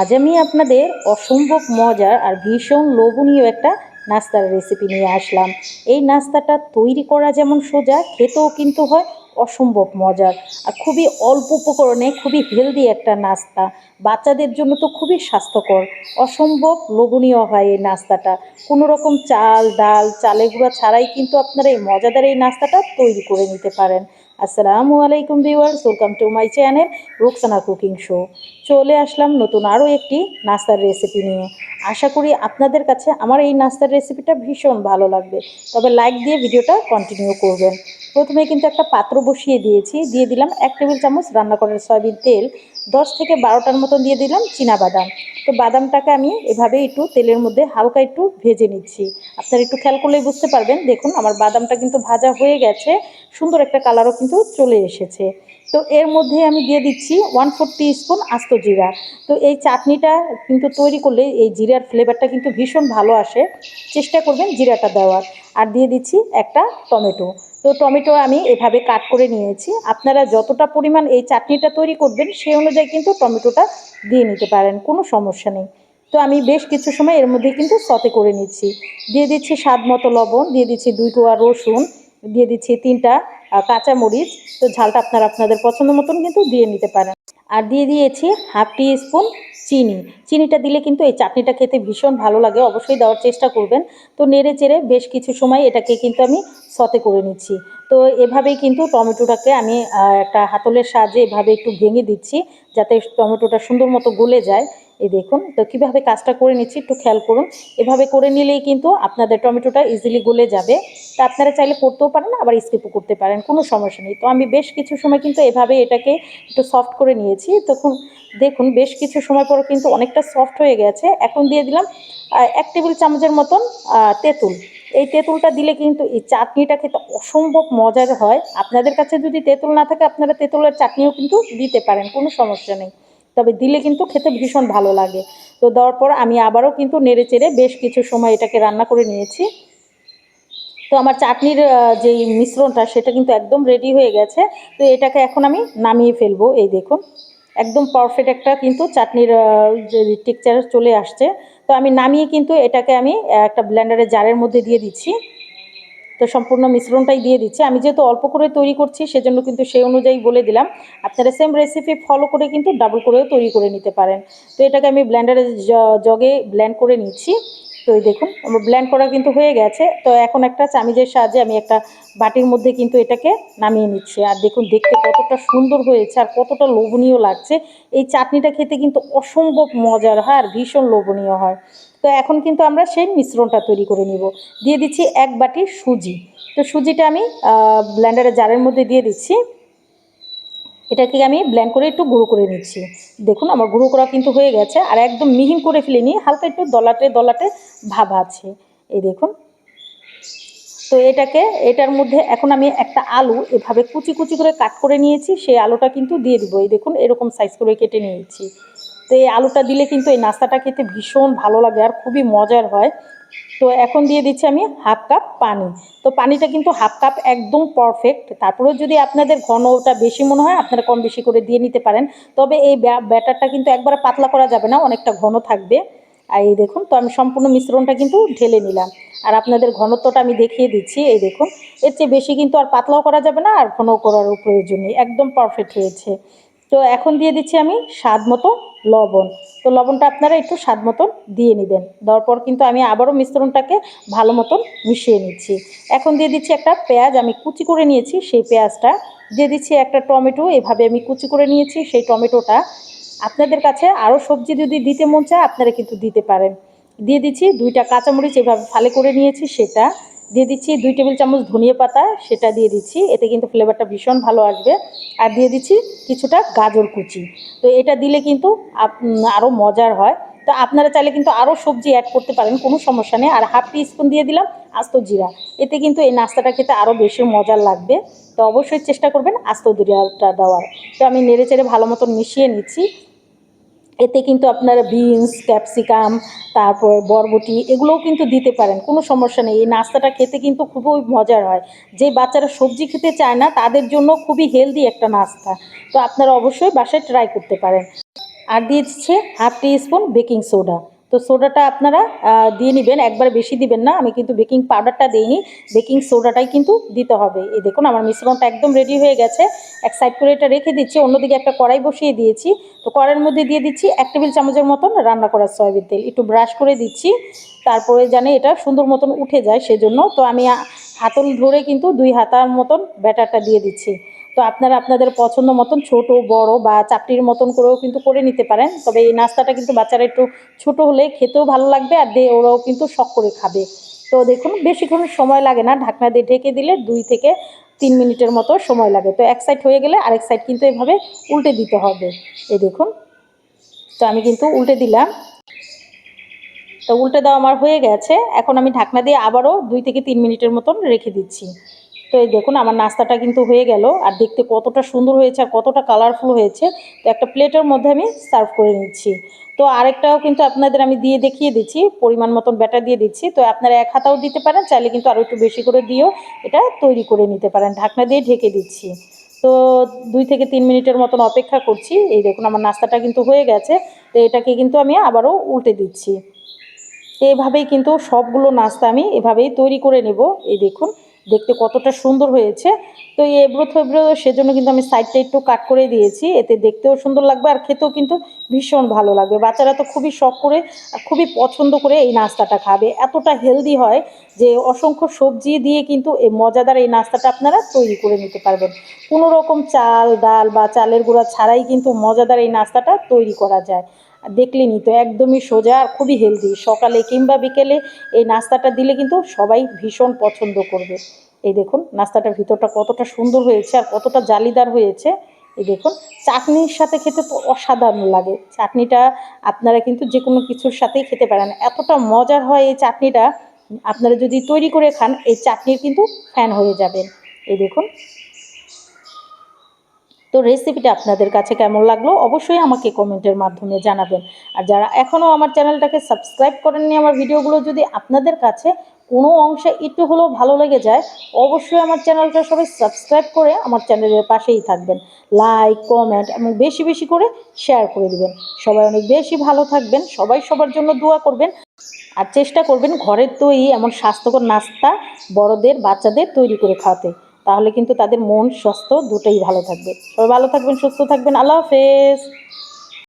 আজ আমি আপনাদের অসম্ভব মজার আর ভীষণ লোভনীয় একটা নাস্তার রেসিপি নিয়ে আসলাম। এই নাস্তাটা তৈরি করা যেমন সোজা, খেতেও কিন্তু হয় অসম্ভব মজার আর খুবই অল্প উপকরণে খুবই হেলদি একটা নাস্তা। বাচ্চাদের জন্য তো খুবই স্বাস্থ্যকর। অসম্ভব লোভনীয় হয় এই নাস্তাটা। কোনো রকম চাল, ডাল, চালের গুঁড়া ছাড়াই কিন্তু আপনারা এই মজাদার এই নাস্তাটা তৈরি করে নিতে পারেন। আসসালামু আলাইকুম viewers, welcome to my channel Roksana cooking show. চলে আসলাম নতুন আরও একটি নাস্তার রেসিপি নিয়ে। আশা করি আপনাদের কাছে আমার এই নাস্তার রেসিপিটা ভীষণ ভালো লাগবে। তবে লাইক দিয়ে ভিডিওটা কন্টিনিউ করবেন। প্রথমে কিন্তু একটা পাত্র বসিয়ে দিয়েছি। দিয়ে দিলাম এক টেবিল চামচ রান্না করার সয়াবিন তেল। দশ থেকে বারোটার মতন দিয়ে দিলাম চীনা বাদাম। তো বাদামটাকে আমি এভাবে একটু তেলের মধ্যে হালকা একটু ভেজে নিচ্ছি। আপনারা একটু খেয়াল করলেই বুঝতে পারবেন। দেখুন, আমার বাদামটা কিন্তু ভাজা হয়ে গেছে। সুন্দর একটা কালারও কিন্তু চলে এসেছে। তো এর মধ্যে আমি দিয়ে দিচ্ছি ওয়ান ফোর স্পুন আস্ত জিরা। তো এই চাটনিটা কিন্তু তৈরি করলে এই জিরার ফ্লেভারটা কিন্তু ভীষণ ভালো আসে। চেষ্টা করবেন জিরাটা দেওয়ার। আর দিয়ে দিচ্ছি একটা টমেটো। তো টমেটো আমি এভাবে কাট করে নিয়েছি। আপনারা যতটা পরিমাণ এই চাটনিটা তৈরি করবেন সেই অনুযায়ী কিন্তু টমেটোটা দিয়ে নিতে পারেন, কোনো সমস্যা নেই। তো আমি বেশ কিছু সময় এর মধ্যে কিন্তু সতে করে নিচ্ছি। দিয়ে দিচ্ছি স্বাদ মতো লবণ, দিয়ে দিচ্ছি দুই কোয়া রসুন, দিয়ে দিচ্ছি তিনটা কাঁচামরিচ। তো ঝালটা আপনারা আপনাদের পছন্দ মতন কিন্তু দিয়ে নিতে পারেন। আর দিয়ে দিয়েছি হাফ টি স্পুন চিনি। চিনিটা দিলে কিন্তু এই চাটনিটা খেতে ভীষণ ভালো লাগে, অবশ্যই দেওয়ার চেষ্টা করবেন। তো নেড়ে চেড়ে বেশ কিছু সময় এটাকে কিন্তু আমি সতে করে নিচ্ছি। তো এভাবেই কিন্তু টমেটোটাকে আমি একটা হাতলের সাহায্যে এভাবে একটু ভেঙে দিচ্ছি, যাতে টমেটোটা সুন্দর মতো গলে যায়। এই দেখুন, তো কীভাবে কাজটা করে নিচ্ছি একটু খেয়াল করুন। এভাবে করে নিলেই কিন্তু আপনাদের টমেটোটা ইজিলি গলে যাবে। তা আপনারা চাইলে করতেও পারেন, আবার স্কিপও করতে পারেন, কোনো সমস্যা নেই। তো আমি বেশ কিছু সময় কিন্তু এভাবে এটাকে একটু সফট করে নিয়েছি। তখন দেখুন, বেশ কিছু সময় পর কিন্তু অনেকটা সফট হয়ে গেছে। এখন দিয়ে দিলাম এক টেবিল চামচের মতন তেঁতুল। এই তেঁতুলটা দিলে কিন্তু এই চাটনিটা খেতে অসম্ভব মজার হয়। আপনাদের কাছে যদি তেঁতুল না থাকে, আপনারা তেঁতুলের চাটনিও কিন্তু দিতে পারেন, কোনো সমস্যা নেই। তবে দিলে কিন্তু খেতে ভীষণ ভালো লাগে। তো দেওয়ার পর আমি আবারও কিন্তু নেড়ে চেড়ে বেশ কিছু সময় এটাকে রান্না করে নিয়েছি। তো আমার চাটনির যে মিশ্রণটা সেটা কিন্তু একদম রেডি হয়ে গেছে। তো এটাকে এখন আমি নামিয়ে ফেলব, এই দেখুন। একদম পারফেক্ট একটা কিন্তু চাটনির যে টেক্সচার চলে আসছে। তো আমি নামিয়ে কিন্তু এটাকে আমি একটা ব্লেন্ডারের জারের মধ্যে দিয়ে দিচ্ছি। তো সম্পূর্ণ মিশ্রণটাই দিয়ে দিচ্ছি। আমি যেহেতু অল্প করে তৈরি করছি, সেজন্য কিন্তু সেই অনুযায়ী বলে দিলাম। আপনারা সেম রেসিপি ফলো করে কিন্তু ডাবল করেও তৈরি করে নিতে পারেন। তো এটাকে আমি ব্লেন্ডারের জগে ব্ল্যান্ড করে নিচ্ছি। তো এই দেখুন, আমার ব্ল্যান্ড করা কিন্তু হয়ে গেছে। তো এখন একটা চামিজের সাহায্যে আমি একটা বাটির মধ্যে কিন্তু এটাকে নামিয়ে নিচ্ছি। আর দেখুন, দেখতে কতটা সুন্দর হয়েছে আর কতটা লোভনীয় লাগছে। এই চাটনিটা খেতে কিন্তু অসম্ভব মজার হয় আর ভীষণ লোভনীয় হয়। তো এখন কিন্তু আমরা সেই মিশ্রণটা তৈরি করে নিব। দিয়ে দিচ্ছি এক বাটি সুজি। তো সুজিটা আমি ব্ল্যান্ডারের জারের মধ্যে দিয়ে দিচ্ছি। এটাকে আমি ব্ল্যান্ড করে একটু গুঁড়ো করে নিচ্ছি। দেখুন, আমার গুঁড়ো করা কিন্তু হয়ে গেছে আর একদম মিহিন করে ফেলিনি, হালকা একটু দলাটে দলাটে ভাব আছে। এই দেখুন। তো এটাকে, এটার মধ্যে এখন আমি একটা আলু এভাবে কুচি কুচি করে কাট করে নিয়েছি, সেই আলুটা কিন্তু দিয়ে দিব। এই দেখুন, এরকম সাইজ করে কেটে নিয়েছি। তো এই আলুটা দিলে কিন্তু এই নাস্তাটা খেতে ভীষণ ভালো লাগে আর খুবই মজার হয়। তো এখন দিয়ে দিচ্ছি আমি হাফ কাপ পানি। তো পানিটা কিন্তু হাফ কাপ একদম পারফেক্ট তারপরেও যদি আপনাদের ঘনটা বেশি মনে হয়, আপনারা কম বেশি করে দিয়ে নিতে পারেন। তবে এই ব্যাটারটা কিন্তু একবারে পাতলা করা যাবে না, অনেকটা ঘন থাকবে। আর এই দেখুন, তো আমি সম্পূর্ণ মিশ্রণটা কিন্তু ঢেলে নিলাম। আর আপনাদের ঘনত্বটা আমি দেখিয়ে দিচ্ছি, এই দেখুন। এর চেয়ে বেশি কিন্তু আর পাতলাও করা যাবে না, আর ঘন করারও প্রয়োজন নেই। একদম পারফেক্ট হয়েছে। তো এখন দিয়ে দিচ্ছি আমি স্বাদ মতো লবণ। তো লবণটা আপনারা একটু স্বাদ মতন দিয়ে নেবেন। দেওয়ার পর কিন্তু আমি আবারও মিশ্রণটাকে ভালো মতন মিশিয়ে নিচ্ছি। এখন দিয়ে দিচ্ছি একটা পেঁয়াজ, আমি কুচি করে নিয়েছি সেই পেঁয়াজটা। দিয়ে দিচ্ছি একটা টমেটো, এভাবে আমি কুচি করে নিয়েছি সেই টমেটোটা। আপনাদের কাছে আরও সবজি যদি দিতে মন চায়, আপনারা কিন্তু দিতে পারেন। দিয়ে দিচ্ছি দুইটা কাঁচামরিচ, এভাবে ফালে করে নিয়েছি সেটা। দিয়ে দিচ্ছি দুই টেবিল চামচ ধনিয়া পাতা, সেটা দিয়ে দিচ্ছি। এতে কিন্তু ফ্লেভারটা ভীষণ ভালো আসবে। আর দিয়ে দিচ্ছি কিছুটা গাজর কুচি। তো এটা দিলে কিন্তু আরও মজার হয়। তো আপনারা চাইলে কিন্তু আরও সবজি অ্যাড করতে পারেন, কোনো সমস্যা নেই। আর হাফ টি স্পুন দিয়ে দিলাম আস্ত জিরা। এতে কিন্তু এই নাস্তাটা খেতে আরও বেশি মজার লাগবে। তো অবশ্যই চেষ্টা করবেন আস্ত জিরাটা দেওয়ার। তো আমি নেড়ে চেড়ে ভালো মতন মিশিয়ে নিচ্ছি। এতে কিন্তু আপনারা বিনস, ক্যাপসিকাম, তারপর বরবটি এগুলোও কিন্তু দিতে পারেন, কোনো সমস্যা নেই। এই নাস্তাটা খেতে কিন্তু খুবই মজার হয়। যে বাচ্চারা সবজি খেতে চায় না, তাদের জন্য খুবই হেলদি একটা নাস্তা। তো আপনারা অবশ্যই বাসায় ট্রাই করতে পারেন। আর দিয়ে দিচ্ছে half teaspoon baking soda. তো সোডাটা আপনারা দিয়ে নেবেন, একবার বেশি দিবেন না, আমি কিন্তু বেকিং পাউডারটা দিইনি, বেকিং সোডাটাই কিন্তু দিতে হবে। এই দেখুন, আমার মিশ্রণটা একদম রেডি হয়ে গেছে, এক সাইড করে এটা রেখে দিচ্ছি, অন্যদিকে একটা কড়াই বসিয়ে দিয়েছি। তো কড়াইয়ের মধ্যে দিয়ে দিচ্ছি এক টেবিল চামচের মতন রান্না করা সয়াবিন তেল, একটু ব্রাশ করে দিচ্ছি, তারপরে জানে এটা সুন্দর মতন উঠে যায় সেজন্য। তো আমি হাতল ধরে কিন্তু দুই হাতার মতন ব্যাটারটা দিয়ে দিচ্ছি। তো আপনারা আপনাদের পছন্দ মতন ছোট, বড় বা চাপটির মতন করেও কিন্তু করে নিতে পারেন। তবে এই নাস্তাটা কিন্তু বাচ্চারা একটু ছোট হলে খেতেও ভালো লাগবে আর দিয়ে ওরাও কিন্তু শখ করে খাবে। তো দেখুন, বেশিক্ষণ সময় লাগে না। ঢাকনা দিয়ে ঢেকে দিলে দুই থেকে তিন মিনিটের মতো সময় লাগে। তো এক সাইড হয়ে গেলে আরেক সাইড কিন্তু এভাবে উল্টে দিতে হবে। এই দেখুন, তো আমি কিন্তু উল্টে দিলাম। তো উল্টে দেওয়া আমার হয়ে গেছে। এখন আমি ঢাকনা দিয়ে আবারও দুই থেকে তিন মিনিটের মতন রেখে দিচ্ছি। তো এই দেখুন, আমার নাস্তাটা কিন্তু হয়ে গেল। আর দেখতে কতটা সুন্দর হয়েছে আর কতটা কালারফুল হয়েছে। তো একটা প্লেটের মধ্যে আমি সার্ভ করে নিচ্ছি। তো আরেকটাও কিন্তু আপনাদের আমি দিয়ে দেখিয়ে দিচ্ছি, পরিমাণ মতন ব্যাটার দিয়ে দিচ্ছি। তো আপনারা এক হাতাও দিতে পারেন, চাইলে কিন্তু আরও একটু বেশি করে দিয়েও এটা তৈরি করে নিতে পারেন। ঢাকনা দিয়ে ঢেকে দিচ্ছি। তো দুই থেকে তিন মিনিটের মতন অপেক্ষা করছি। এই দেখুন, আমার নাস্তাটা কিন্তু হয়ে গেছে। তো এটাকে কিন্তু আমি আবারও উল্টে দিচ্ছি। তো এভাবেই কিন্তু সবগুলো নাস্তা আমি এভাবেই তৈরি করে নেব। এই দেখুন দেখতে কতটা সুন্দর হয়েছে। তো এই এবড়ো থেবড়ো সেজন্য কিন্তু আমি সাইডটা একটু কাট করে দিয়েছি। এতে দেখতেও সুন্দর লাগবে আর খেতেও কিন্তু ভীষণ ভালো লাগবে। বাচ্চারা তো খুবই শখ করে আর খুবই পছন্দ করে এই নাস্তাটা খাবে। এতটা হেলদি হয় যে অসংখ্য সবজি দিয়ে কিন্তু এই মজাদার এই নাস্তাটা আপনারা তৈরি করে নিতে পারবেন। কোনো রকম চাল, ডাল বা চালের গুঁড়া ছাড়াই কিন্তু মজাদার এই নাস্তাটা তৈরি করা যায়। দেখলেনই তো, একদমই সোজা আর খুবই হেলদি সকালে কিংবা বিকেলে এই নাস্তাটা দিলে কিন্তু সবাই ভীষণ পছন্দ করবে। এই দেখুন, নাস্তাটার ভিতরটা কতটা সুন্দর হয়েছে আর কতটা জালিদার হয়েছে। এই দেখুন, চাটনির সাথে খেতে তো অসাধারণ লাগে। চাটনিটা আপনারা কিন্তু যে কোনো কিছুর সাথেই খেতে পারেন। এতটা মজার হয় এই চাটনিটা, আপনারা যদি তৈরি করে খান, এই চাটনির কিন্তু ফ্যান হয়ে যাবেন। এই দেখুন তো রেসিপিটা আপনাদের কাছে কেমন লাগল অবশ্যই আমাকে কমেন্টের মাধ্যমে জানাবেন। আর যারা এখনও আমার চ্যানেলটাকে সাবস্ক্রাইব করেননি আমার ভিডিওগুলো যদি আপনাদের কাছে কোনো অংশে একটু হলেও ভালো লেগে যায়, অবশ্যই আমার চ্যানেলটা সবাই সাবস্ক্রাইব করে আমার চ্যানেলের পাশেই থাকবেন। লাইক কমেন্ট এবং বেশি বেশি করে শেয়ার করে দেবেন। সবাই অনেক বেশি ভালো থাকবেন, সবাই সবার জন্য দোয়া করবেন। আর চেষ্টা করবেন ঘরের তৈরি এমন স্বাস্থ্যকর নাস্তা বড়দের, বাচ্চাদের তৈরি করে খাওয়াতে। তাহলে কিন্তু তাদের মন স্বাস্থ্য দুটোই ভালো থাকবে। সবাই ভালো থাকবেন, সুস্থ থাকবেন। আল্লাহ হাফেজ।